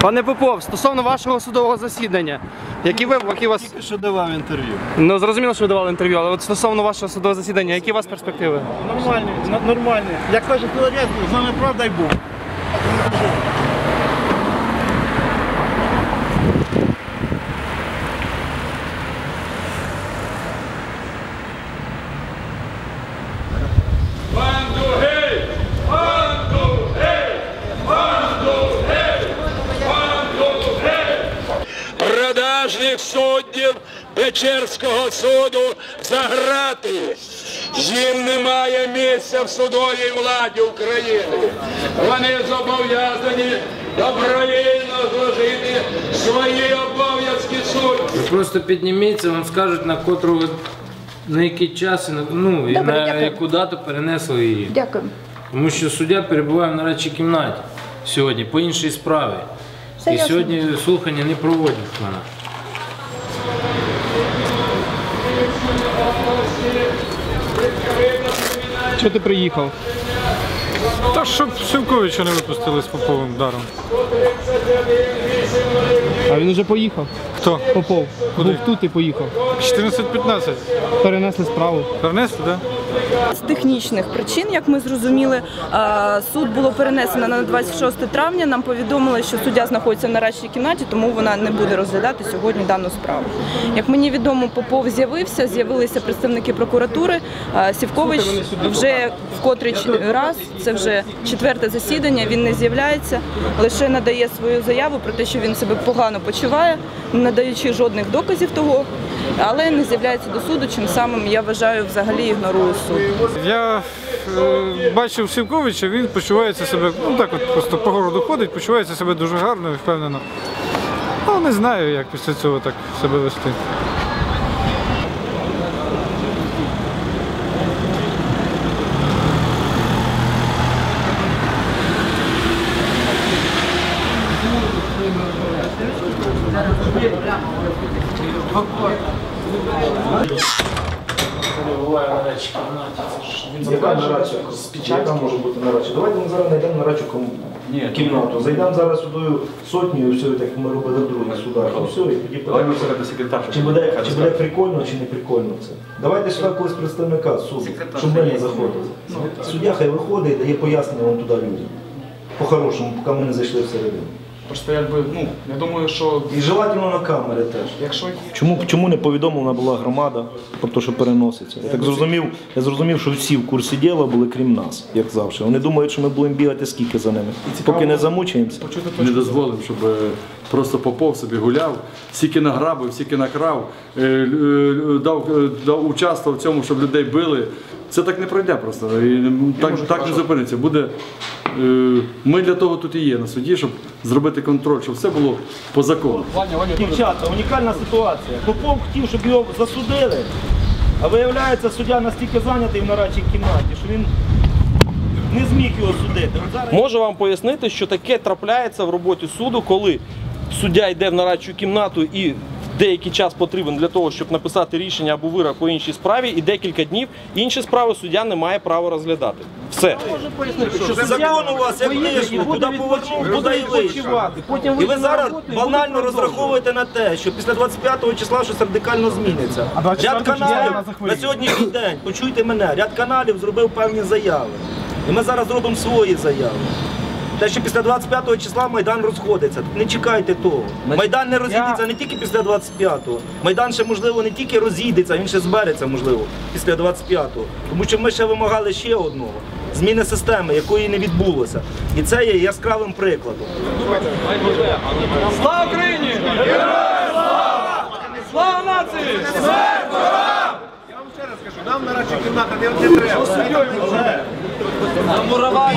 Пане Попов, стосовно вашого судового засідання, які ви які вас Тільки що давав інтерв'ю. ну зрозуміло, що ви давали інтерв'ю, але от стосовно вашого судового засідання, які у вас перспективи? Нормальні, нормальні. Як каже з нами правда й Бог. Продажних суддів Печерського суду за грати. Їм немає місця в судовій владі України. Вони зобов'язані добровільно зложити свої обов'язки судді. Просто підніміться, вам скажуть на котру ви- на який час і на ну і Добре, на дякую. яку дату перенесли її. Дякую. Тому що суддя перебуває в нарадчій кімнаті сьогодні по іншій справі. Все і сьогодні слухання не проводять вона. Чого ти приїхав? Та щоб Сивковича не випустили з поповим даром. А він уже поїхав. Хто? Попов. Куди? Був тут і поїхав. 14-15. Перенесли справу. Перенесли, так? З технічних причин, як ми зрозуміли, е, суд було перенесено на 26 травня. Нам повідомили, що суддя знаходиться в нарадчій кімнаті, тому вона не буде розглядати сьогодні дану справу. Як мені відомо, Попов з'явився, з'явилися представники прокуратури. Е, Сівкович вже в котрий раз, це вже четверте засідання. Він не з'являється, лише надає свою заяву про те, що він себе погано почуває, не надаючи жодних доказів того. Але не з'являється до суду, чим самим я вважаю взагалі ігнорує суд. Я е, бачив Сівковича, він почувається себе, ну так от просто по городу ходить, почувається себе дуже гарно і впевнено. Ну, не знаю, як після цього так себе вести. Давайте ми зараз знайдемо нарадчу ком- кімнату. Зайдемо зараз сюди сотню і все, як ми робили в других судах. Чи буде, прикольно, чи не прикольно це. Давайте сюди когось представника суду, щоб ми не заходили. Суддя хай виходить і дає пояснення вам туди людям. По-хорошому, поки ми не зайшли всередину. Просто якби, ну, я думаю, що І желательно на камери теж. якщо Чому, чому не повідомлена була громада про те, що переноситься? Я так зрозумів, я зрозумів, що всі в курсі діла були, крім нас, як завжди. Вони думають, що ми будемо бігати скільки за ними. Поки не замучаємося. не дозволив, щоб е, просто Попов собі гуляв, стільки награбив, стільки накрав, е, лю- е, дав, е, дав участвував в цьому, щоб людей били. Це так не пройде просто. І м, так, так не зупиниться. Буде, ми для того тут і є на суді, щоб зробити контроль, щоб все було по закону. Дівчата, унікальна ситуація. Попов хотів, щоб його засудили, а виявляється, суддя настільки зайнятий в нарадчій кімнаті, що він не зміг його судити. Зараз... Можу вам пояснити, що таке трапляється в роботі суду, коли суддя йде в нарадчу кімнату і деякий час потрібен для того, щоб написати рішення або вирок по іншій справі, і декілька днів інші справи суддя не має права розглядати. Все. Закон у вас як вийшло, куди повернув, туди і вийшов. І ви зараз банально розраховуєте на те, що після 25 числа щось радикально зміниться. Ряд каналів на сьогоднішній день, почуйте мене, ряд каналів зробив певні заяви. І ми зараз зробимо свої заяви. Те, що після 25 числа Майдан розходиться. Не чекайте того. Майдан не розійдеться не тільки після 25-го. Майдан ще, можливо, не тільки розійдеться, він ще збереться, можливо, після 25-го. Тому що ми ще вимагали ще одного зміни системи, якої не відбулося. І це є яскравим прикладом. Слава Україні! Слава нації! нам нарадча кімната не треба. Муравай!